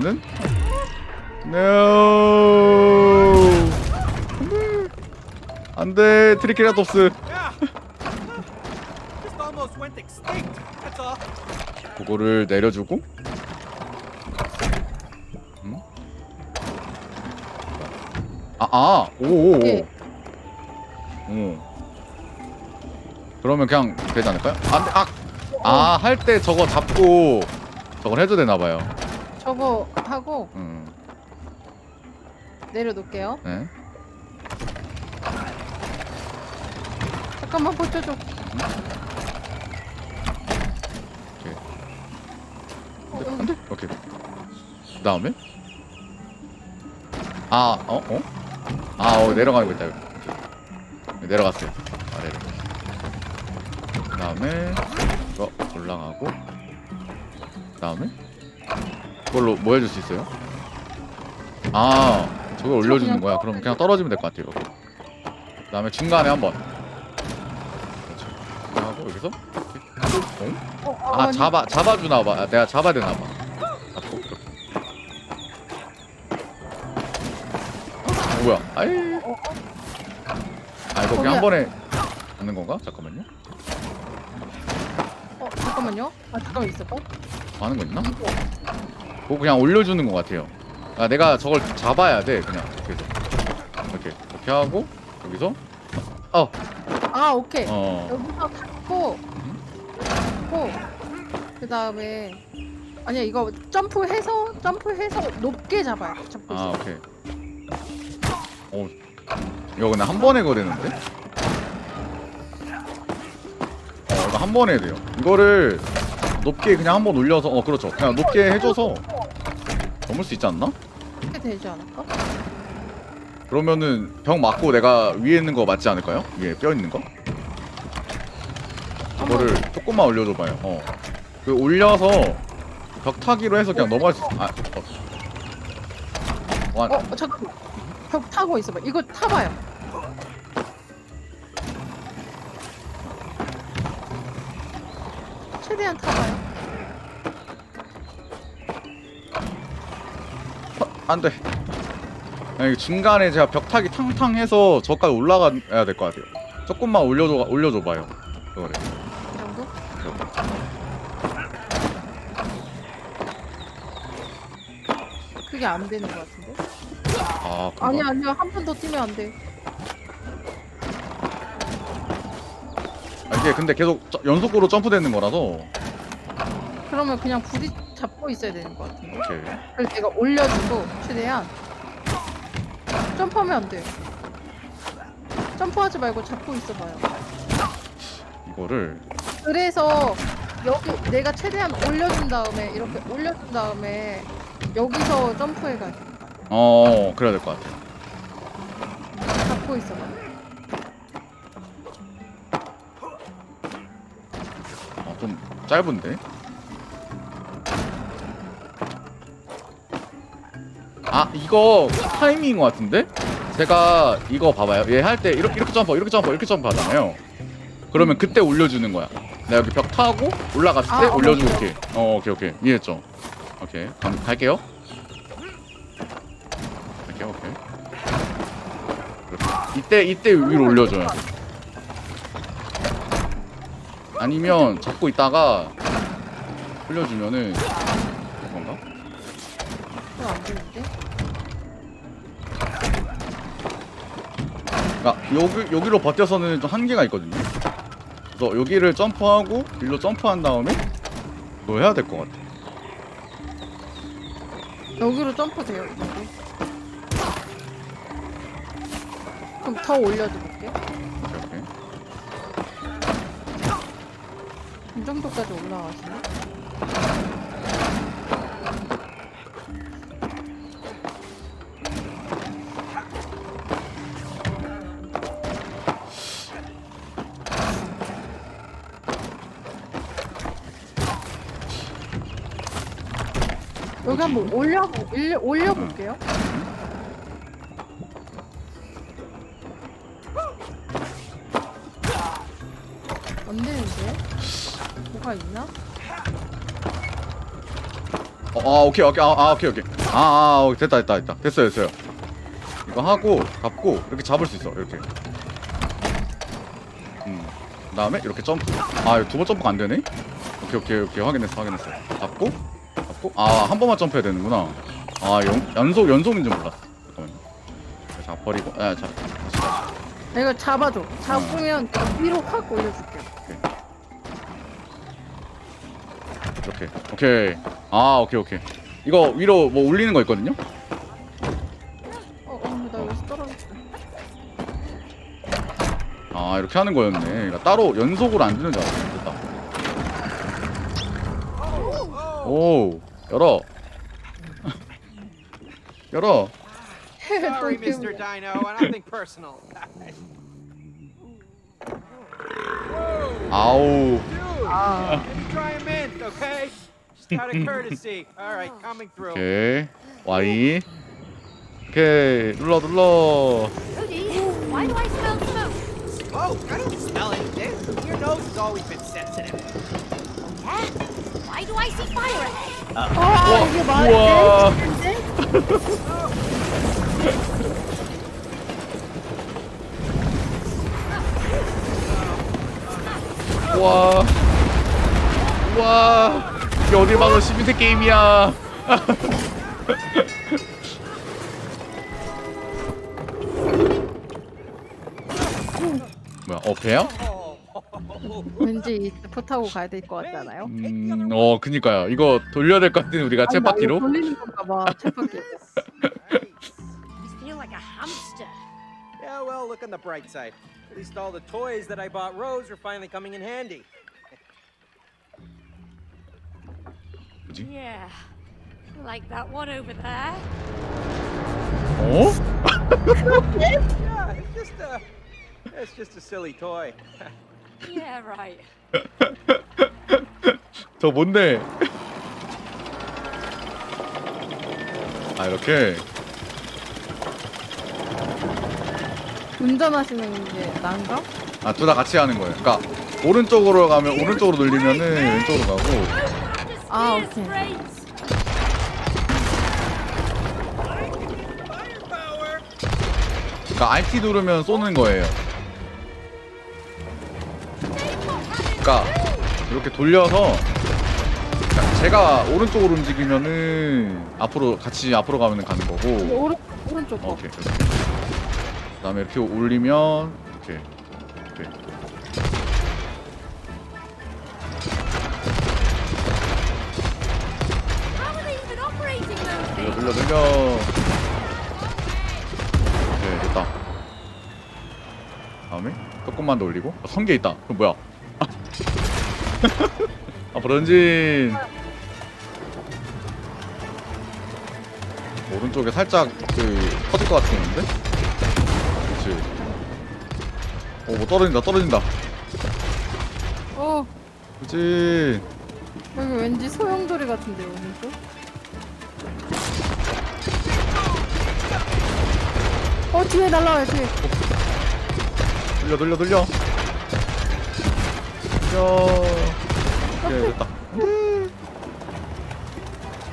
저는 no 안돼 트리케라톱스. 그거를 내려주고 음? 아 아 오오오 네. 오 그러면 그냥 되지 않을까요? 안 돼 아 아 할 때 저거 잡고 저걸 해도 되나 봐요 저거 하고 음 내려놓을게요. 네. 잠깐만 버텨줘. 오케이. 어, 안 돼? 오케이. 그 다음에? 아, 어? 어? 아, 어, 내려가는 거 있다. 여기. 내려갔어요. 아래로. 그 다음에, 이거 올라가고. 그 다음에, 그걸로 뭐 해줄 수 있어요? 아, 저걸 올려주는 거야. 그럼 그냥 떨어지면 될 것 같아요. 그 다음에 중간에 한 번. 그렇죠. 하고, 여기서. 이렇게. 응? 어, 아 아니, 잡아 잡아주나 봐. 아, 내가 잡아야 되나 봐. 잡고 이렇게. 어, 뭐야? 아이. 아 이거 그냥 한 번에 잡는 건가? 잠깐만요. 어, 잠깐만요. 아 잠깐만 있어봐. 뭐 하는 거 있나? 이거 그거 그냥 올려주는 것 같아요. 아 내가 저걸 잡아야 돼 그냥 이렇게 이렇게 이렇게 하고 여기서 어 아 오케이. 어. 여기서 닫고 닫고 그 다음에 아니야 이거 점프해서 점프해서 높게 잡아요. 아 있어. 오케이. 어 이거 그냥 한 번에 거리는데? 어 이거 한 번에 돼요. 이거를 높게 그냥 한 번 올려서 어 그렇죠. 그냥 높게 해줘서 넘을 수 있지 않나? 이렇게 되지 않을까? 그러면은 벽 맞고 내가 위에 있는 거 맞지 않을까요? 위에 뼈 있는 거? 그거를 조금만 올려줘봐요. 어. 그 올려서 벽 타기로 해서 그냥 넘어갈 수. 아, 어. 와, 어 잠깐만. 벽 타고 있어봐. 이거 타봐요. 최대한 타봐요. 안 돼. 아니, 중간에 제가 벽 타기 탕탕 해서 저까지 올라가야 될 것 같아요. 조금만 올려줘, 올려줘봐요. 그거를. 정도? 그게 안 되는 것 같은데? 아, 그런가? 아니야 아니야 한 번 더 뛰면 안 돼. 아, 이게 근데 계속 저- 연속으로 점프되는 거라서. 그러면 그냥 부딪 잡고 있어야 되는 것 같은데? 오케이. 그래서 내가 올려주고 최대한 점프하면 안 돼. 점프하지 말고 잡고 있어봐요. 이거를. 그래서 여기 내가 최대한 올려준 다음에 이렇게 올려준 다음에 여기서 점프해가지고 어, 그래야 될 것 같아요. 잡고 있어봐. 어, 좀 짧은데? 아 이거 타이밍인 것 같은데? 제가 이거 봐봐요. 얘 할 때 이렇게 이렇게 점프 이렇게 점프 이렇게 점프 하잖아요. 그러면 그때 올려주는 거야. 내가 여기 벽 타고 올라갔을 때 아, 올려주고 어머, 이렇게. 어 오케이 오케이. 이해했죠? 오케이. 감, 갈게요. 갈게요 오케이. 그렇게. 이때 이때 위로 올려줘요. 아니면 잡고 있다가 흘려주면은 뭔가? 그럼 안 되는데? 그러니까 여기 여기로 버텨서는 좀 한계가 있거든요. 그래서 여기를 점프하고 일로 점프한 다음에 뭐 해야 될 것 같아. 여기로 점프돼요 이 정도. 그럼 더 볼게요. 오케이 오케이. 이 정도까지 올라가시네. 여기 한번 올려 올려 올려 볼게요. 안 되는데? 뭐가 있나? 어 어, 아 오케이 오케이 아, 아 오케이 오케이. 아, 아 어, 됐다 됐다 됐다. 됐어요 됐어요. 이거 하고 잡고 이렇게 잡을 수 있어 이렇게. 음. 그다음에 이렇게 점프. 아 두 번 점프가 안 되네? 오케이 오케이 오케이. 확인했어 확인했어. 잡고 잡고 아한 번만 점프해야 되는구나. 아 연, 연속 연속인 줄 몰랐어 잠깐만요. 자 버리고 아 자 다시. 다시 이거 잡아줘. 잡으면 위로 확 올려줄게. 이렇게 오케이. 아 오케이 오케이. 이거 위로 뭐 올리는 거 있거든요? 어, 어, 나 여기서 떨어졌어. 아 이렇게 하는 거였네. 그러니까 따로 연속으로 안 주는 줄 알았어. 됐다. 오 열어 열어 Sorry, 똥 Mr. 때문에. Dino, and nothing personal. 아우 Dude, 아, just try a mint, okay? Just out of courtesy. All right, coming through. 오케이 Y 오케이 눌러 눌러 Rudy, why do I smell smoke? Oh, I don't smell anything. Your nose has always been sensitive. Yeah. Why do I see fire ahead? 아 이게 우와. 말이 와. 와. 이게 어딜 봐도 12세 게임이야. 뭐야? 어 배야? 왠지 이 스포 타고 가야 될 것 같지 않아요? 음, 어, 그니까요. 이거 돌려야 될 것 같은데 우리가 아니, 나 이거 쳇바퀴로. 돌리는 건가 봐. 쳇바퀴. I feel like a hamster. Yeah, well, look on the bright side. At least all the toys that I bought Rose are finally coming in handy. 뭐지? Yeah. Like that one over there. 어? Yeah, it's just a, it's just a silly toy. Yeah, right. 저 뭔데? 아 이렇게 운전하시는 게 난가? 아 둘 다 같이 하는 거예요. 그러니까 오른쪽으로 가면 오른쪽으로 돌리면은 왼쪽으로 가고 아, Just 오케이. 그러니까 RT 누르면 쏘는 거예요. 이렇게 돌려서 제가 오른쪽으로 움직이면은 앞으로 같이 앞으로 가면 가는 거고. 오른 오른쪽 어, 거. 오케이 이렇게 그다음에 이렇게 올리면 이렇게 이렇게. things? 돌려 돌려 오케이 됐다. 다음에 조금만 더 올리고. 아, 성게 있다. 그럼 뭐야 아 브런진. 오른쪽에 살짝 그 터질 것 같은데? 그렇지 오뭐 떨어진다 떨어진다. 어, 그렇지 여기 왠지 소용돌이 같은데 오른쪽? 어 뒤에 날라와요 뒤에. 돌려 돌려 돌려. 돌려 오케이 됐다.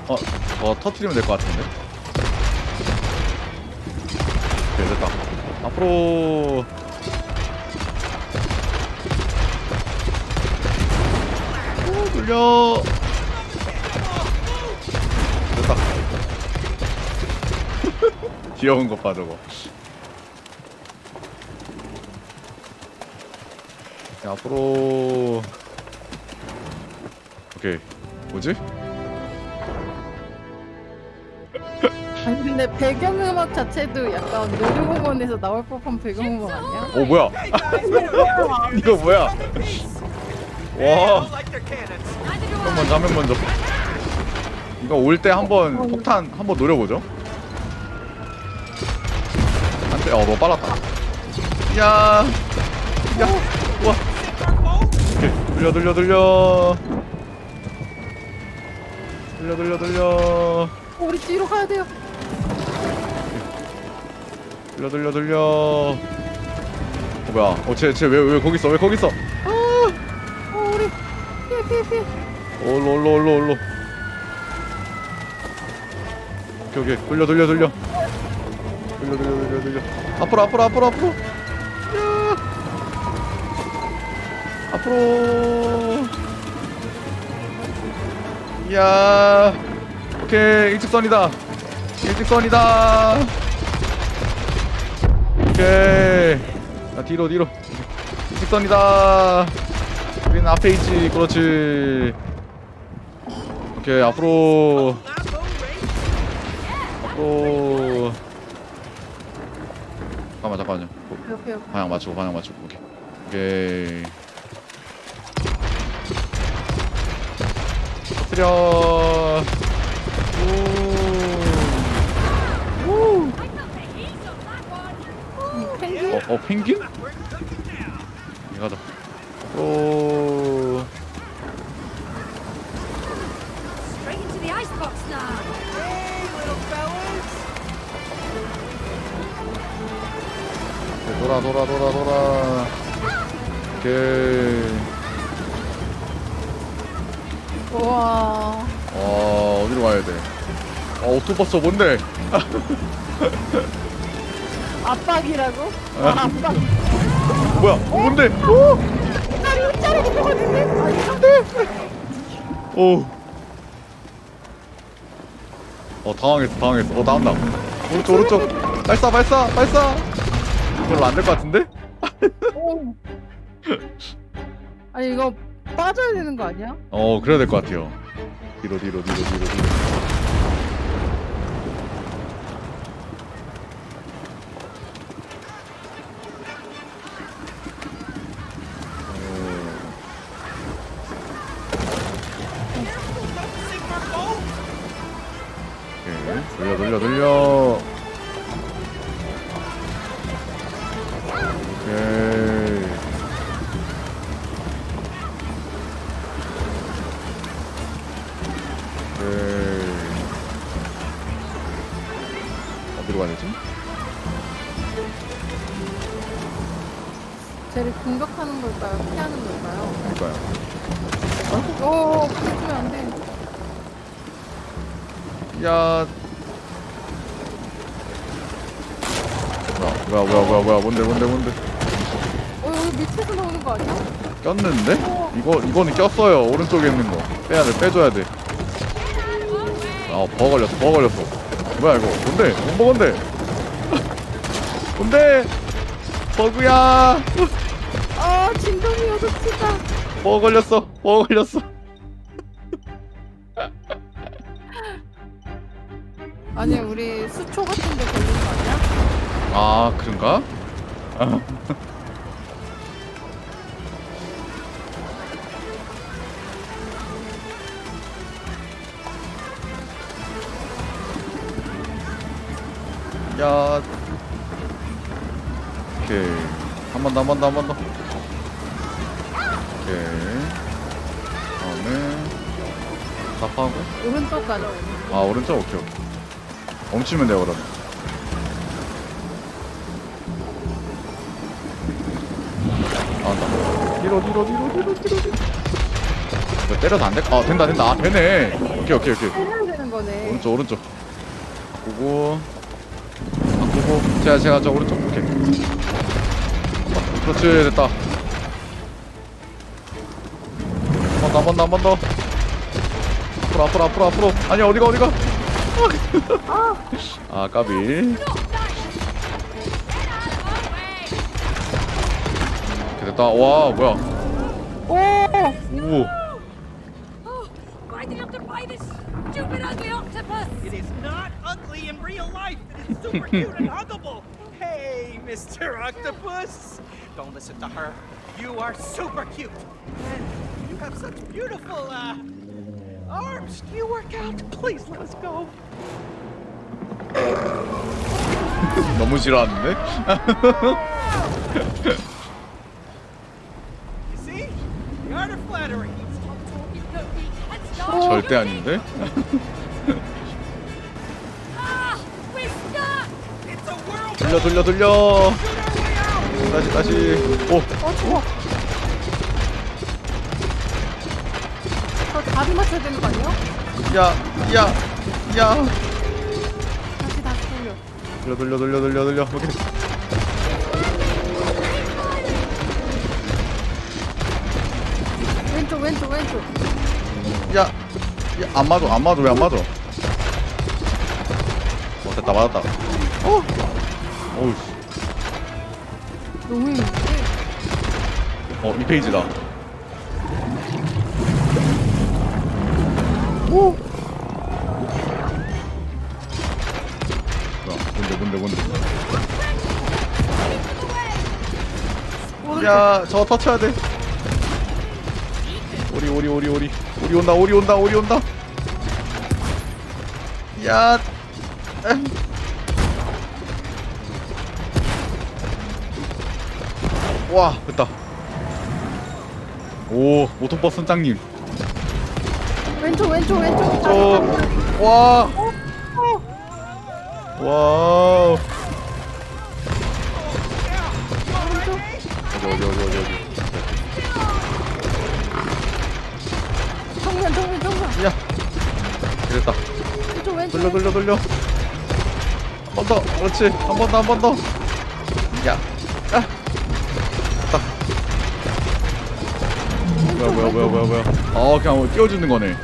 어, 더 터트리면 될 것 같은데? 오케이 됐다. 앞으로. 오 돌려. 됐다. 귀여운 것봐 저거. 자, 앞으로 오케이 뭐지? 아니 근데 배경음악 자체도 약간 놀이공원에서 나올 법한 배경음악 아니야? 오 뭐야 are you? 이거 뭐야 와 Don't like their cannons. Neither do 한 I. 먼저 이거 올 때 한번 폭탄 한번 노려보죠 안돼 어너 빨랐다 이야 야 우와 오케이 돌려 돌려 돌려 돌려 돌려 돌려. 어, 우리 뒤로 가야 돼요. 돌려 돌려 돌려. 어 뭐야? 어쟤쟤왜 왜 거기 있어? 왜 거기 있어? 어 우리 피해 피해 피해. 올로 올로 올로 올로. 오케이 오케이. 돌려 돌려 돌려. 돌려 돌려 돌려 돌려. 앞으로 앞으로 앞으로 앞으로. 야. 앞으로 야 오케이 일직선이다. 일직선이다. 오케이. 자 뒤로 뒤로. 일직선이다. 우리는 앞에 있지 그렇지. 오케이 앞으로. 앞으로. 잠깐만 잠깐만요. 방향 맞추고 방향 맞추고. 오케이. 오케이 터뜨려 오. 음, 펭귄? 어, 어 펭귄? 이가다 오 돌아 돌아 돌아 돌아 오케이 우와. 어 어디로 가야 돼? 어 오토버스 뭔데? 압박이라고? 아, 압박. 뭐야? 어, 뭔데? 오! 다리 먹었는데? 아니, 오. 어 당황했어 당황했어. 어 나온다. 오른쪽 오른쪽. 발사 발사 발사. 별로 안될 것 같은데? 오. 아니 이거 빠져야 되는 거 아니야? 어 그래야 될 것 같아요. 뒤로 뒤로 뒤로 뒤로 뒤로. 돌려 돌려 돌려. 뭐야 뭐야 뭐야 뭐야 뭔데 뭔데 뭔데 어, 여기 밑에서 나오는 거 아니야? 꼈는데? 이거 이거는 꼈어요 오른쪽에 있는 거 빼야 돼 빼줘야 돼. 아 버거 걸렸어 버거 걸렸어. 뭐야 이거 뭔데 뭔 버 건데? 뭔데? 버그야 아, 진동이 여섯 치다. 버거 걸렸어 버거 걸렸어. 아 그런가? 야. 오케이. 한 번 더 한 번 더 한 번 더. 오케이. 다음에 답하고. 오른쪽 가자. 아 오른쪽? 오케이 오케이. 멈추면 돼요 그러면 뒤로 뒤로 뒤로 뒤로 이거 때려도 안 돼? 아 된다 된다. 아 되네. 오케이 오케이 오케이. 해야 되는 거네. 오른쪽 오른쪽. 바꾸고. 바꾸고. 제가 제가 저 오른쪽? 오케이. 어, 그렇지 됐다. 한 번 더 한 번 더 한 번 더. 앞으로 앞으로 앞으로 앞으로. 아니 어디가 어디가? 아 까비 이렇게 됐다 와 뭐야 오! 오 Oh, why did you have to buy this stupid ugly octopus? It is not ugly in real life. It is super cute and huggable. Hey, Mr. Octopus. Don't listen to her. You are super cute. And you have such beautiful, uh, arms. Do you work out? Please let us go. 너무 싫어하는데 절대. 아닌데. 돌려 돌려 돌려 다시 다시 오 어. 저 다리 맞춰야 되는 거 아니야? 야, 야, 야. 돌려 돌려 돌려 돌려 돌려 오케이 왼쪽 왼쪽 왼쪽. 야 야 안 맞아 안 맞아 왜 안 맞아 어 됐다 맞았다 어 어우 너무 힘. 어이 페이지다 오. 뭐야 뭔데 뭔데 뭔데 오른쪽. 야저 터쳐야 돼 오리 오리 오리 오리 오리 온다 오리 온다 오리 온다. 야. 에. 와 됐다. 오 모터버스 선장님. 왼쪽 왼쪽 왼쪽. 저와. 어. 와우. 왼쪽. 어디 어디 어디 어디 됐다. 왼쪽 왼쪽. 돌려 돌려 돌려 한 번 더. 그렇지. 한 번 더 한 번 더 야. 아. 됐다. 뭐야 뭐야 뭐야 뭐야 뭐야. 아 그냥 뭐 띄워주는 거네.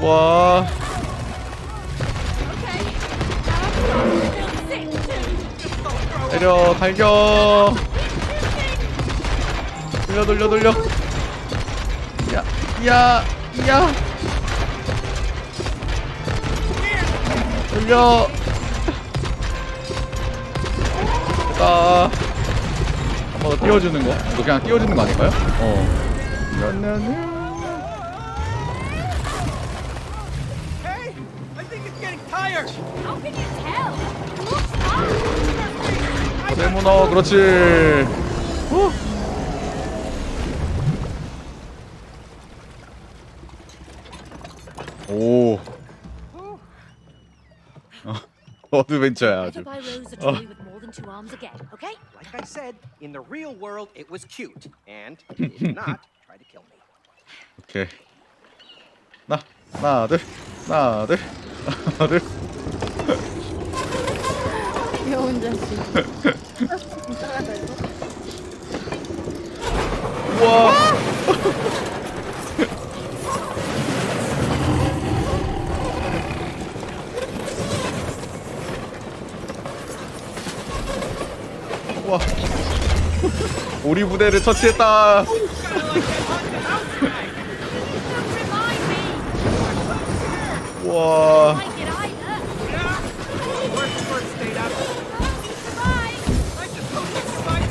와. 때려 갈겨. 돌려 돌려 돌려. 야 야 야 돌려 됐다 한번 더 띄워주는 거 이거 그냥 띄워주는 거 아닐까요? 어 Hey, I think it's getting tired. How can you tell? It looks fine. 데모너 그렇지 어드벤처야 Never 아주 buy Rose a toy with more than two arms again, okay? Like I said, in the real world, it was cute. And if not, try to kill me. 오케이 나 하나 둘 하나 둘 하나 둘 귀여운 자식. 이상하다 이거. 우와 와 우리 부대를 처치했다 survived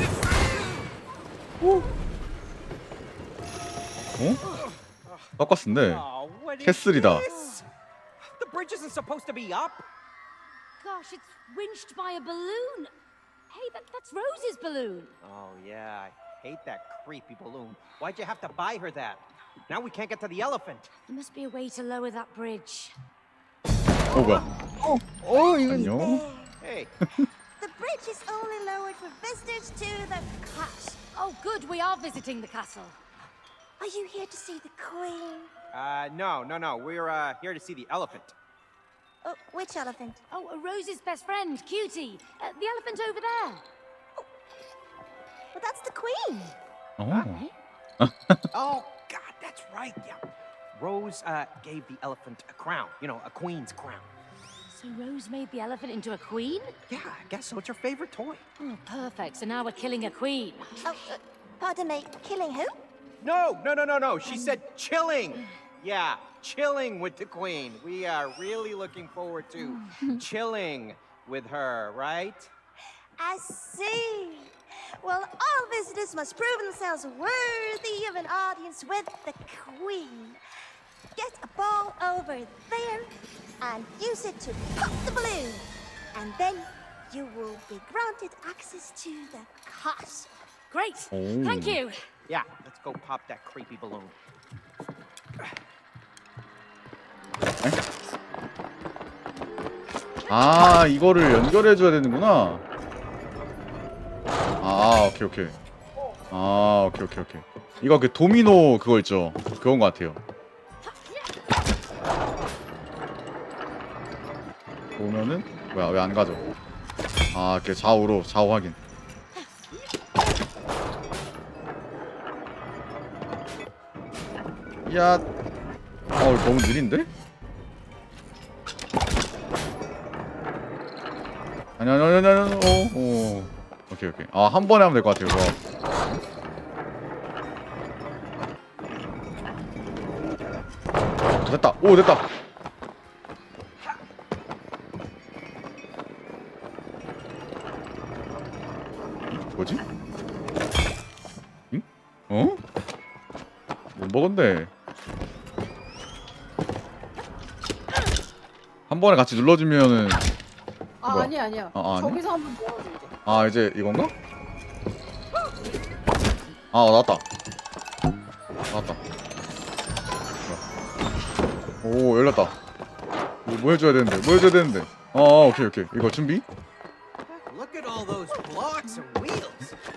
it. 어? Oh, is 캐슬이다. The bridge isn't supposed to be up. Gosh, it's winched by a balloon. Hey, that, that's Rose's balloon. Oh, yeah. I hate that creepy balloon. Why'd you have to buy her that? Now we can't get to the elephant. There must be a way to lower that bridge. Oh, well. Oh, oh, 안녕. Hey. the bridge is only lowered for visitors to the castle. Oh, good. We are visiting the castle. Are you here to see the queen? Uh, no, no, no. We're, uh, here to see the elephant. Oh, which elephant? Oh, Rose's best friend, Cutie. Uh, the elephant over there. Well, that's the queen. 어 Oh, God, that's right. Yeah. Rose uh, gave the elephant a crown. You know, a queen's crown. So Rose made the elephant into a queen? Yeah, I guess so. It's her favorite toy. Oh, perfect. So now we're killing a queen. Oh, uh, pardon me, killing who? No, no, no, no, no. She said chilling. Yeah, chilling with the queen. We are really looking forward to mm. chilling with her, right? I see. Well, all visitors must prove themselves worthy of an audience with the queen. Get a ball over there and use it to pop the balloon. And then you will be granted access to the castle. Great. Oh. Thank you. Yeah, let's go pop that creepy balloon. 아 이거를 연결해줘야 되는구나. 아 오케이 오케이. 아 오케이 오케이 오케이. 이거 그 도미노 그거 있죠? 그건 것 같아요. 보면은 뭐야 왜 안 가져? 아 이렇게 좌우로 좌우 확인. 야, 어 너무 느린데? 아니 아니 아니 아니 아니 어, 어. 오케이 오케이 아 한 번에 하면 될 것 같아요 이거 됐다 오 됐다 뭐지? 응? 어? 못 먹었네 한 번에 같이 눌러주면은 아 뭐야? 아니야 아니야. 아, 아, 아니야? 저기서 한번 이제. 아 이제 이건가? 아 나왔다 나왔다 뭐야. 오 열렸다 뭐, 뭐 해줘야 되는데 뭐 해줘야 되는데 어 어, 오케이 오케이 이거 준비